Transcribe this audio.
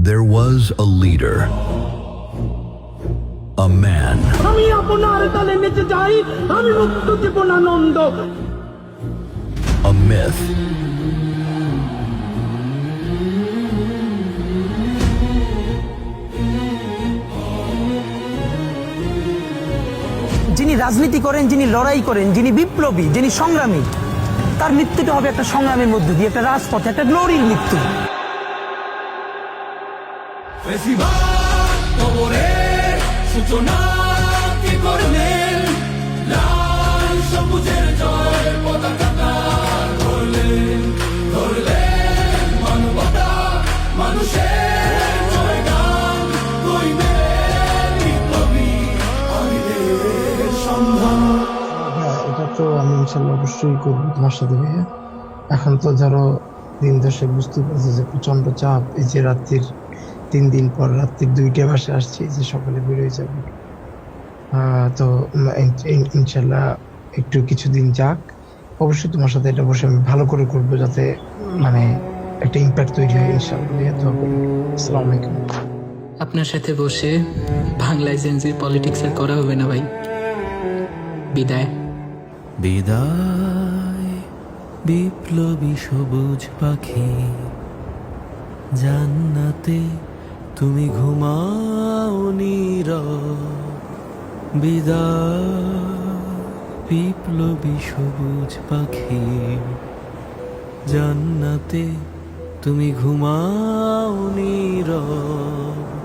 There was a leader, a man. আমি আপনার তালে নেচে যাই আমি a myth, যিনি রাজনীতি করেন যিনি লড়াই করেন যিনি বিপ্লবী যিনি সংগ্রামী তার মৃত্যুটা হবে একটা সংগ্রামের মধ্যে দিয়ে একটা রাজপথে একটা গ্লোরির মৃত্যু। সূচনা কি করলেন লাল সবুজের জয় পতাকা ধরলেন ধরলেন মানবতা মানুষের জয়গান কইবেন বিপ্লবী আমিদের হ্যাঁ এটা তো আমি ইনশাল্লাহ অবশ্যই করব তোমার সাথে, ভাইয়া। এখন তো ধরো দিন দশে বুঝতে পারছি যে প্রচণ্ড চাপ, এই যে রাত্রির তিন দিন পর রাত্রির দুইটা বাসে আসছি যে সকালে বেরোয় যাব। আহ, তো ইনশাল্লাহ একটু কিছুদিন যাক। অবশ্যই তোমার সাথে এটা বসে আমি ভালো করে করব যাতে মানে একটা ইম্প্যাক্ট তৈরি হয় ইনশাল্লাহ আসসালামু আলাইকুম। আপনার সাথে বসে বাংলায় জেনজির পলিটিক্স আর করা হবে না ভাই। বিদায়। বিদায় বিপ্লবী সবুজ পাখি জান্নাতে তুমি ঘুমাও নীর বিদায়। বিপ্লবী সবুজ পাখি জান্নাতে তুমি ঘুমাও নীরব।